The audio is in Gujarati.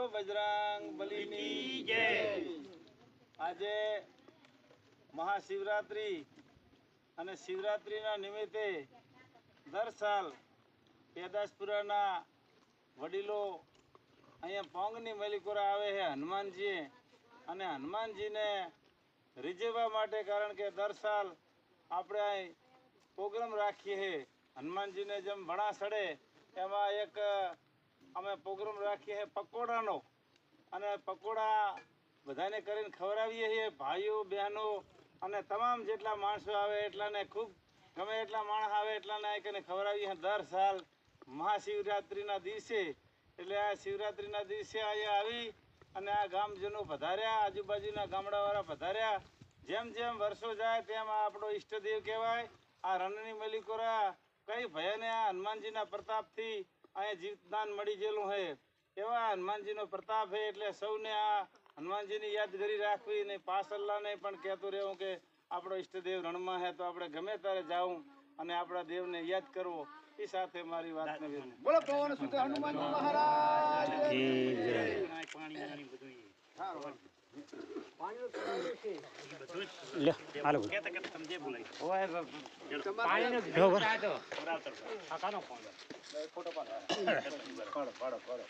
બોલો બજરંગ બલીની જય. આજે મહાશિવરાત્રિ અને શિવરાત્રિના નિમિત્તે દર સાલ પેદાસપુરાના વડીલો અહીંયા પોંગની મલિકોરા આવે છે હનુમાનજીએ અને હનુમાનજીને રીઝવવા માટે કારણ કે દર સાલ આપણે અહીં પ્રોગ્રામ રાખીએ હનુમાનજીને જેમ ભણા સડે એમાં એક અમે પ્રોગ્રામ રાખીએ છીએ પકોડાનો. અને પકોડા બધાને કરીને ખવડાવીએ છીએ, ભાઈઓ, બહેનો અને તમામ જેટલા માણસો આવે એટલાને ખૂબ, ગમે એટલા માણસ આવે એટલાને કરીને ખવડાવીએ દર સાલ મહાશિવરાત્રિના દિવસે, એટલે આ શિવરાત્રિના દિવસે અહીંયા આવી અને આ ગામજનો પધાર્યા, આજુબાજુના ગામડાવાળા પધાર્યા. જેમ જેમ વર્ષો જાય તેમ આપણો ઈષ્ટદેવ કહેવાય. આ રણની મલિકોરા કઈ ભયને આ હનુમાનજીના પ્રતાપથી અહીંયા જીવદાન મળી ગયેલું છે એવા હનુમાનજીનો પ્રતાપ છે એટલે સૌને આ હનુમાનજીની યાદગીરી રાખવી ને પાસલ્લાને પણ કહેતું રહેવું કે આપણો ઈષ્ટદેવ રણમાં છે તો આપણે ગમે ત્યારે જાવું અને આપણા દેવને યાદ કરવો. એ સાથે મારી વાતને વિરામ. બોલો પવન સુત હનુમાનજી મહારાજ. લે હાલો ઓય બાપા. પાણી પાડો પાડો પાડો